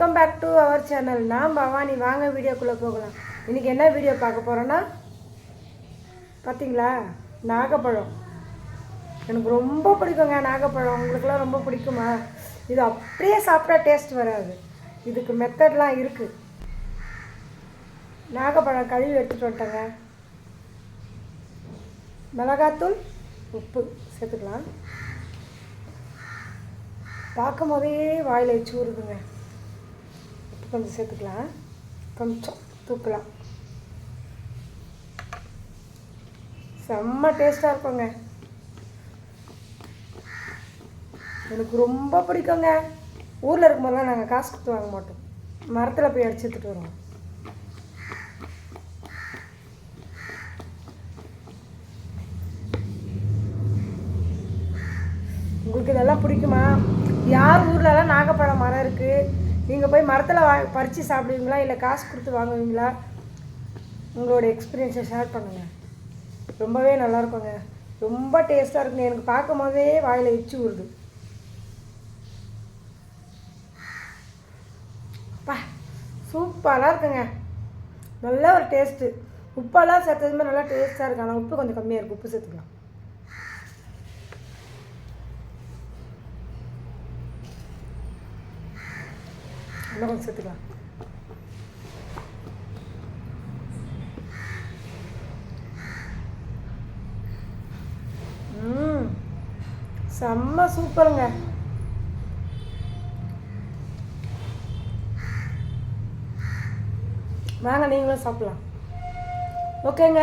Welcome back to our channel நான் பவானி. வாங்க வீடியோக்குள்ளே போகலாம். இன்றைக்கி என்ன வீடியோ பார்க்க போகிறோன்னா பார்த்தீங்களா நாகப்பழம். எனக்கு ரொம்ப பிடிக்குங்க நாகப்பழம். உங்களுக்குலாம் ரொம்ப பிடிக்குமா? இது அப்படியே சாப்பிட்டா டேஸ்ட் வராது. இதுக்கு மெத்தட்லாம் இருக்குது நாகப்பழம் கழுவி எடுத்துகிட்டு வந்துட்டேங்க. மிளகாத்தூள் உப்பு சேர்த்துக்கலாம். பார்க்கும் போதே வாயில் வச்சு ஊறுதுங்க உப்பு கொஞ்சம் சேர்த்துக்கலாம். கொஞ்சம் தூக்கலாம். செம்ம டேஸ்ட்டாக இருக்குங்க. எனக்கு ரொம்ப பிடிக்குங்க. ஊரில் இருக்கும்போதெல்லாம் நாங்கள் காசு கொடுத்து வாங்க மாட்டோம். மரத்தில் போய் அடிச்சு எடுத்துகிட்டு வருவோம். உங்களுக்கு இதெல்லாம் பிடிக்குமா? யார் ஊர்லலாம் நாகப்பழம் மரம் இருக்குது நீங்கள் போய் மரத்தில் வா பறித்து சாப்பிடுவீங்களா? இல்லை காசு கொடுத்து வாங்குவீங்களா? உங்களோட எக்ஸ்பீரியன்ஸை ஷேர் பண்ணுங்கள் ரொம்பவே நல்லா இருக்குங்க. ரொம்ப டேஸ்ட்டாக இருக்குங்க. எனக்கு பார்க்கும் போதே வாயில் எச்சு விடுது பா சூப்பராக இருக்குங்க. நல்ல ஒரு டேஸ்ட்டு உப்பெல்லாம் சேர்த்ததுமே நல்லா டேஸ்ட்டாக இருக்கும் ஆனால் உப்பு கொஞ்சம் கம்மியாக இருக்குது உப்பு சேர்த்துக்கலாம். இன்னும் கொஞ்சம் சேர்த்துக்கலாம் ம் செம்ம சூப்பருங்க. வாங்க நீங்களும் சாப்பிட்லாம். ஓகேங்க.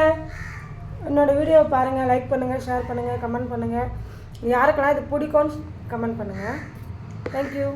என்னோடய வீடியோவை பாருங்கள் லைக் பண்ணுங்கள் ஷேர் பண்ணுங்கள் கமெண்ட் பண்ணுங்கள் யாருக்கெல்லாம் இது பிடிக்கும்னு கமெண்ட் பண்ணுங்கள் தேங்க்யூ